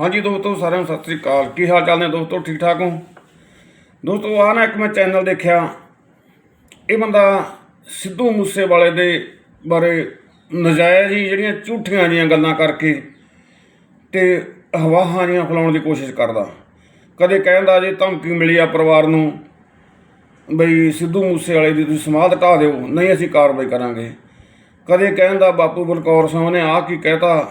ਹਾਂਜੀ ਦੋਸਤੋ ਸਾਰਿਆਂ ਨੂੰ ਸਤਿ ਸ੍ਰੀ ਅਕਾਲ ਕੀ ਹਾਲ ਚਾਲ ਨੇ ਦੋਸਤੋ ਠੀਕ ਠਾਕ ਹੋ ਦੋਸਤੋ ਆ ਨਾ ਇੱਕ ਮੈਂ ਚੈਨਲ ਦੇਖਿਆ ਇਹ ਬੰਦਾ ਸਿੱਧੂ ਮੂਸੇਵਾਲੇ ਦੇ ਬਾਰੇ ਨਜਾਇਜ਼ ਹੀ ਜਿਹੜੀਆਂ ਝੂਠੀਆਂ ਜੀਆਂ ਗੱਲਾਂ ਕਰਕੇ ਤੇ ਹਵਾਹਾਂ ਜੀਆਂ ਫੈਲਾਉਣ ਦੀ ਕੋਸ਼ਿਸ਼ ਕਰਦਾ ਕਦੇ ਕਹਿੰਦਾ ਜੇ ਧਮਕੀ ਮਿਲੀ ਆ ਪਰਿਵਾਰ ਨੂੰ ਬਈ ਸਿੱਧੂ ਮੂਸੇਵਾਲੇ ਦੀ ਤੁਸੀਂ ਸਮਾਧ ਢਾ ਦਿਓ ਨਹੀਂ ਅਸੀਂ ਕਾਰਵਾਈ ਕਰਾਂਗੇ ਕਦੇ ਕਹਿੰਦਾ ਬਾਪੂ ਬਲਕੌਰ ਸਿੰਘ ਨੇ ਆਹ ਕੀ ਕਹਿਤਾ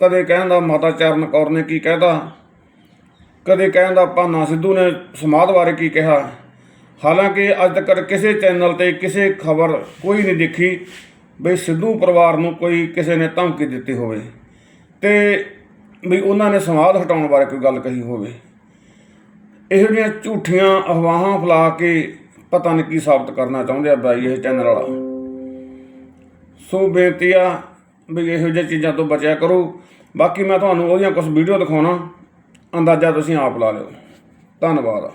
ਕਦੇ ਕਹਿੰਦਾ ਮਾਤਾ ਚਰਨ ਕੌਰ ਨੇ ਕੀ ਕਹਿਤਾ? ਕਦੇ ਕਹਿੰਦਾ ਭਾਨਾ ਸਿੱਧੂ ਨੇ ਸਮਾਧ ਬਾਰੇ ਕੀ ਕਿਹਾ? ਹਾਲਾਂਕਿ ਅੱਜ ਤੱਕ ਕਿਸੇ ਚੈਨਲ ਤੇ ਕਿਸੇ ਖਬਰ ਕੋਈ ਨਹੀਂ ਦੇਖੀ ਬਈ ਸਿੱਧੂ ਪਰਿਵਾਰ ਨੂੰ ਕੋਈ ਕਿਸੇ ਨੇ ਧਮਕੀ ਦਿੱਤੀ ਹੋਵੇ ਤੇ ਵੀ ਉਹਨਾਂ ਨੇ ਸਮਾਧ ਹਟਾਉਣ ਬਾਰੇ ਕੋਈ ਗੱਲ ਕਹੀ ਹੋਵੇ। ਇਹੋ ਜਿਹੀਆਂ ਝੂਠੀਆਂ ਅਫਵਾਹਾਂ ਫੈਲਾ ਕੇ ਪਤਾ ਨਹੀਂ ਕੀ ਸਾਬਤ ਕਰਨਾ ਚਾਹੁੰਦੇ ਆ ਬਾਈ ਇਹ ਚੈਨਲ ਵਾਲਾ। ਸੋ ਬੇਨਤੀ ਆ ਵੀ ਇਹੋ ਜਿਹੀਆਂ ਚੀਜ਼ਾਂ ਤੋਂ ਬਚਿਆ ਕਰੋ। ਬਾਕੀ ਮੈਂ ਤੁਹਾਨੂੰ ਉਹਦੀਆਂ ਕੁਝ ਵੀਡੀਓ ਦਿਖਾਉਣਾ। ਅੰਦਾਜ਼ਾ ਤੁਸੀਂ ਆਪ ਲਾ ਲਿਓ। ਧੰਨਵਾਦ।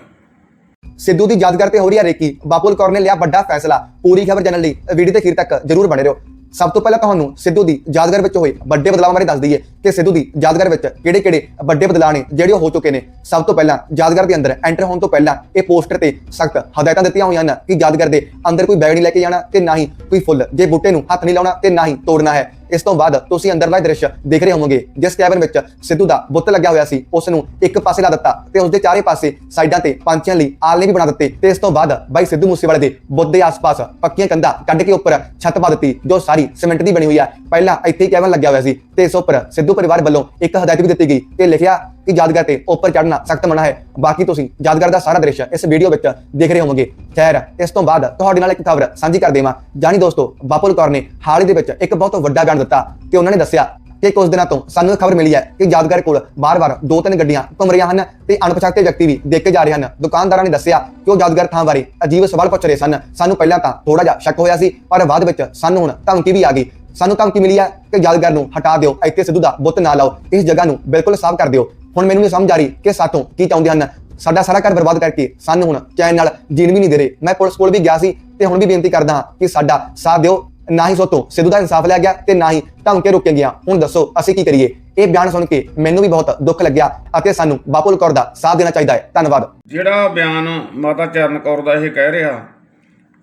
ਸਿੱਧੂ ਦੀ ਯਾਦਗਾਰ ਤੇ ਹੋ ਰਹੀ ਹੈ ਰੇਕੀ। ਬਾਪੂਲ ਕੌਰ ਨੇ ਲਿਆ ਵੱਡਾ ਫੈਸਲਾ। ਪੂਰੀ ਖਬਰ ਜਾਣਨ ਲਈ ਵੀਡੀਓ ਦੇ ਅਖੀਰ ਤੱਕ ਜਰੂਰ ਬਣੇ ਰਹੋ। ਸਭ ਤੋਂ ਪਹਿਲਾਂ ਤੁਹਾਨੂੰ ਸਿੱਧੂ ਦੀ ਯਾਦਗਾਰ ਵਿੱਚ ਹੋਏ ਵੱਡੇ ਬਦਲਾਵਾਂ ਬਾਰੇ ਦੱਸ ਦਈਏ ਕਿ ਸਿੱਧੂ ਦੀ ਯਾਦਗਾਰ ਵਿੱਚ ਕਿਹੜੇ-ਕਿਹੜੇ ਵੱਡੇ ਬਦਲਾਅ ਨੇ, ਜਿਹੜੇ ਉਹ ਹੋ ਚੁੱਕੇ ਨੇ। ਸਭ ਤੋਂ ਪਹਿਲਾਂ ਯਾਦਗਾਰ ਦੇ ਅੰਦਰ ਐਂਟਰ ਹੋਣ ਤੋਂ ਪਹਿਲਾਂ ਇਹ ਪੋਸਟਰ ਤੇ ਸਖਤ ਹਦਾਇਤਾਂ ਦਿੱਤੀਆਂ ਹੋਈਆਂ ਹਨ ਕਿ ਯਾਦਗਾਰ ਦੇ ਅੰਦਰ ਕੋਈ ਬੈਗ ਨਹੀਂ ਲੈ ਕੇ ਜਾਣਾ ਤੇ ਨਾ ਹੀ ਕੋਈ ਫੁੱਲ। ਜੇ ਬੂਟੇ ਨੂੰ ਹੱਥ ਨਹੀਂ ਲਾਉਣਾ ਤੇ ਨਾ ਹੀ ਤੋੜਨਾ ਹੈ। ਇਸ ਤੋਂ ਬਾਅਦ ਤੁਸੀਂ ਅੰਦਰਲਾ ਦ੍ਰਿਸ਼ ਦੇਖ ਰਹੇ ਹੋਵੋਗੇ, ਜਿਸ ਕੈਬਨ ਵਿੱਚ ਸਿੱਧੂ ਦਾ ਬੁੱਤ ਲੱਗਿਆ ਹੋਇਆ ਸੀ ਉਸ ਨੂੰ ਇੱਕ ਪਾਸੇ ਲਾ ਦਿੱਤਾ ਤੇ ਉਸ ਦੇ ਚਾਰੇ ਪਾਸੇ ਸਾਈਡਾਂ ਤੇ ਪੰਛੀਆਂ ਲਈ ਆਲਣੇ ਵੀ ਬਣਾ ਦਿੱਤੇ ਤੇ ਇਸ ਤੋਂ ਬਾਅਦ ਬਾਈ ਸਿੱਧੂ ਮੂਸੇਵਾਲੇ ਦੇ ਬੁੱਤ ਦੇ ਆਸ-ਪਾਸ ਪੱਕੀਆਂ ਕੰਧਾਂ ਕੱਢ ਕੇ ਉੱਪਰ ਛੱਤ ਪਾ ਦਿੱਤੀ, ਜੋ ਸਾਰੀ ਸੀਮੈਂਟ ਦੀ ਬਣੀ ਹੋਈ ਹੈ। ਪਹਿਲਾਂ ਇੱਥੇ ਕੈਬਨ ਲੱਗਿਆ ਹੋਇਆ ਸੀ ਤੇ ਇਸ ਉੱਪਰ ਸਿੱਧੂ ਪਰਿਵਾਰ ਵੱਲੋਂ ਇੱਕ ਹਦਾਇਤ ਵੀ ਦਿੱਤੀ ਗਈ ਤੇ ਲਿਖਿਆ ਕਿ ਯਾਦਗਾਰ ਤੇ ਉੱਪਰ ਚੜ੍ਹਨਾ ਸਖਤ ਮਨਾ ਹੈ। ਬਾਕੀ ਤੁਸੀਂ ਯਾਦਗਾਰ ਦਾ ਸਾਰਾ ਦ੍ਰਿਸ਼ ਇਸ ਵੀਡੀਓ ਵਿੱਚ ਦੇਖ ਰਹੇ ਹੋਵੋਗੇ। ਖੈਰ, ਇਸ ਤੋਂ ਬਾਅਦ ਤੁਹਾਡੇ ਨਾਲ ਇੱਕ ਖਬਰ ਸਾਂਝੀ ਕਰ ਦੇਵਾਂ। ਜਾਨੀ ਦੋਸਤੋ ਬਾਪੁਲ ਕੌਰ ਨੇ ਹਾਲ ਹੀ ਦੇ ਵਿੱਚ ਇੱਕ ਬਹੁਤ ਵੱਡਾ ਬਿਆਨ ਦਿੱਤਾ ਤੇ ਉਹਨਾਂ ਨੇ ਦੱਸਿਆ ਕਿ ਕੁਝ ਦਿਨਾਂ ਤੋਂ ਸਾਨੂੰ ਖਬਰ ਮਿਲੀ ਹੈ ਕਿ ਯਾਦਗਾਰ ਕੋਲ ਬਾਰ-ਬਾਰ ਦੋ ਤਿੰਨ ਗੱਡੀਆਂ ਘੁੰਮ ਰਹੀਆਂ ਹਨ ਤੇ ਅਣਪਛਾਤੇ ਵਿਅਕਤੀ ਵੀ ਦੇਖੇ ਜਾ ਰਹੇ ਹਨ। ਦੁਕਾਨਦਾਰਾਂ ਨੇ ਦੱਸਿਆ ਕਿ ਉਹ ਯਾਦਗਾਰ ਥਾਂ ਬਾਰੇ ਅਜੀਬ ਸਵਾਲ ਪੁੱਛ ਰਹੇ ਸਨ। ਸਾਨੂੰ ਪਹਿਲਾਂ ਤਾਂ ਥੋੜਾ ਜਿਹਾ ਸ਼ੱਕ ਹੋਇਆ ਸੀ, ਪਰ ਬਾਅਦ ਵਿੱਚ ਸਾਨੂੰ ਹੁਣ ਧਮਕੀ ਵੀ ਆ ਗਈ। ਸਾਨੂੰ ਧਮਕੀ ਮਿਲੀ ਹੈ ਕਿ ਯਾਦਗਾਰ ਨੂੰ ਹਟਾ ਦਿਓ, ਇੱਥੇ ਸਿੱਧੂ ਦਾ ਬੁੱਤ ਨਾ ਲਾਓ, ਇਸ ਜਗ੍ਹਾ ਨੂੰ ਬਿਲਕੁਲ ਸਾਫ਼ ਕਰ ਦਿਓ। ਹੁਣ ਮੈਨੂੰ ਨਹੀਂ ਸਮਝ ਆ ਰਹੀ ਕਿ ਸਾਤੋਂ ਕੀ ਚਾਹੁੰਦੇ ਹਨ। ਸਾਡਾ ਸਾਰਾ ਘਰ ਬਰਬਾਦ ਕਰਕੇ ਸਾਨੂੰ ਹੁਣ ਚੈਨ ਨਾਲ ਜੀਣ ਵੀ ਨਹੀਂ ਦੇ ਰਹੇ। ਮੈਂ ਪੁਲਿਸ ਕੋਲ ਵੀ ਗਿਆ ਸੀ ਤੇ ਹੁਣ ਵੀ ਬੇਨਤੀ ਕਰਦਾ ਹਾਂ ਕਿ ਸਾਡਾ ਸਾਥ ਦਿਓ। ਨਾ ਹੀ ਸੋਤੋਂ ਸਿੱਧੂ ਦਾ ਇਨਸਾਫ ਲਿਆ ਗਿਆ ਤੇ ਨਾ ਹੀ ਧਮਕੇ ਰੋਕੇ ਗਿਆ ਹੁਣ ਦੱਸੋ, ਅਸੀਂ ਕੀ ਕਰੀਏ? ਇਹ ਬਿਆਨ ਸੁਣ ਕੇ ਮੈਨੂੰ ਵੀ ਬਹੁਤ ਦੁੱਖ ਲੱਗਿਆ ਅਤੇ ਸਾਨੂੰ ਬਾਪੂਲ ਕੌਰ ਦਾ ਸਾਥ ਦੇਣਾ ਚਾਹੀਦਾ ਹੈ। ਧੰਨਵਾਦ। ਜਿਹੜਾ ਬਿਆਨ ਮਾਤਾ ਚਰਨ ਕੌਰ ਦਾ ਇਹ ਕਹਿ ਰਿਹਾ,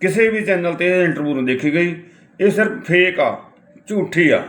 ਕਿਸੇ ਵੀ ਚੈਨਲ ਤੇ ਇਹ ਇੰਟਰਵਿਊ ਨੂੰ ਦੇਖੀ ਗਈ, ਇਹ ਸਿਰਫ ਫੇਕ ਆ। ਝੂਠੀ ਆ।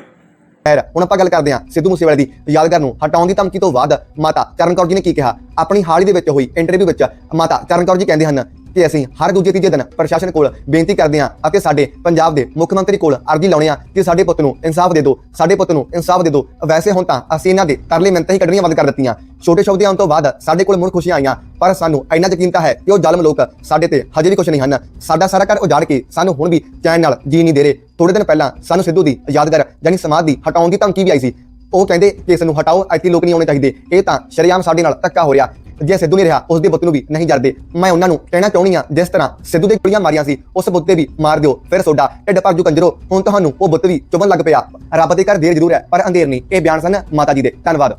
ਖੈਰ, ਹੁਣ ਆਪਾਂ ਗੱਲ ਕਰਦੇ ਹਾਂ ਸਿੱਧੂ ਮੂਸੇਵਾਲੇ ਦੀ ਯਾਦਗਾਰ ਨੂੰ ਹਟਾਉਣ ਦੀ ਧਮਕੀ ਤੋਂ ਬਾਅਦ ਮਾਤਾ ਚਰਨ ਕੌਰ ਜੀ ਨੇ ਕੀ ਕਿਹਾ? ਆਪਣੀ ਹਾਲ ਹੀ ਦੇ ਵਿੱਚ ਹੋਈ ਇੰਟਰਵਿਊ ਵਿੱਚ ਮਾਤਾ ਚਰਨ ਕੌਰ ਜੀ ਕਹਿੰਦੇ ਹਨ ਕਿ ਅਸੀਂ ਹਰ ਦੂਜੇ ਤੀਜੇ ਦਿਨ ਪ੍ਰਸ਼ਾਸਨ ਕੋਲ ਬੇਨਤੀ ਕਰਦੇ ਹਾਂ ਅਤੇ ਸਾਡੇ ਪੰਜਾਬ ਦੇ ਮੁੱਖ ਮੰਤਰੀ ਕੋਲ ਅਰਜ਼ੀ ਲਾਉਣੇ ਆ ਕਿ ਸਾਡੇ ਪੁੱਤ ਨੂੰ ਇਨਸਾਫ ਦੇ ਦਿਓ, ਸਾਡੇ ਪੁੱਤ ਨੂੰ ਇਨਸਾਫ ਦੇ ਦਿਓ। ਵੈਸੇ ਹੁਣ ਤਾਂ ਅਸੀਂ ਇਹਨਾਂ ਦੇ ਤਰਲੇ ਮਿੰਤਾਂ ਹੀ ਕੱਢਣੀਆਂ ਬੰਦ ਕਰ ਦਿੱਤੀਆਂ। ਛੋਟੇ ਸ਼ਬਦ ਆਉਣ ਤੋਂ ਬਾਅਦ ਸਾਡੇ ਕੋਲ ਮੁੜ ਖੁਸ਼ੀਆਂ ਆਈਆਂ, ਪਰ ਸਾਨੂੰ ਇੰਨਾ ਯਕੀਨ ਤਾਂ ਹੈ ਕਿ ਉਹ ਜ਼ਾਲਮ ਲੋਕ ਸਾਡੇ ਤੇ ਹਜੇ ਵੀ ਕੁਝ ਨਹੀਂ ਹਨ। ਸਾਡਾ ਸਾਰਾ ਘਰ ਉਜਾੜ ਕੇ ਸਾਨੂੰ ਹੁਣ ਵੀ ਚੈਨ ਨਾਲ ਜੀ ਨਹੀਂ ਦੇ ਰਹੇ। ਥੋੜੇ ਦਿਨ ਪਹਿਲਾਂ ਸਾਨੂੰ ਸਿੱਧੂ ਦੀ ਯਾਦਗਾਰ ਯਾਨੀ ਸਮਾਧ ਦੀ ਹਟਾਉਣ ਦੀ ਧਮਕੀ ਵੀ ਆਈ ਸੀ। ਉਹ ਕਹਿੰਦੇ ਕਿ ਇਸ ਨੂੰ ਹਟਾਓ, ਇੱਥੇ ਲੋਕ ਨਹੀਂ ਆਉਣੇ ਚਾਹੀਦੇ। ਇਹ ਤਾਂ ਸ਼ਰੇਆਮ ਸਾਡੇ ਨਾਲ ਧੱਕਾ ਹੋ ਰਿਹਾ। ਜੇ ਸਿੱਧੂ ਨਹੀਂ ਰਿਹਾ ਉਸ ਦੇ ਬੁੱਤ ਨੂੰ ਵੀ ਨਹੀਂ ਜਰਦੇ। ਮੈਂ ਉਹਨਾਂ ਨੂੰ ਕਹਿਣਾ ਚਾਹੁੰਦੀ ਆ ਜਿਸ ਤਰ੍ਹਾਂ ਸਿੱਧੂ ਦੇ ਗੋਲੀਆਂ ਮਾਰੀਆਂ ਸੀ, ਉਸ ਬੁੱਤ ਤੇ ਵੀ ਮਾਰ ਦਿਓ। ਫਿਰ ਸੋਡਾ ਢਿੱਡ ਭਰ ਜੂ ਕੰਜਰੋ। ਹੁਣ ਤੁਹਾਨੂੰ ਉਹ ਬੁੱਤ ਵੀ ਚੁਭਣ ਲੱਗ ਪਿਆ। ਰੱਬ ਦੇ ਘਰ ਦੇਰ ਜ਼ਰੂਰ ਹੈ, ਪਰ ਅੰਧੇਰ ਨਹੀਂ। ਇਹ ਬਿਆਨ ਸਨ ਮਾਤਾ ਜੀ ਦੇ। ਧੰਨਵਾਦ।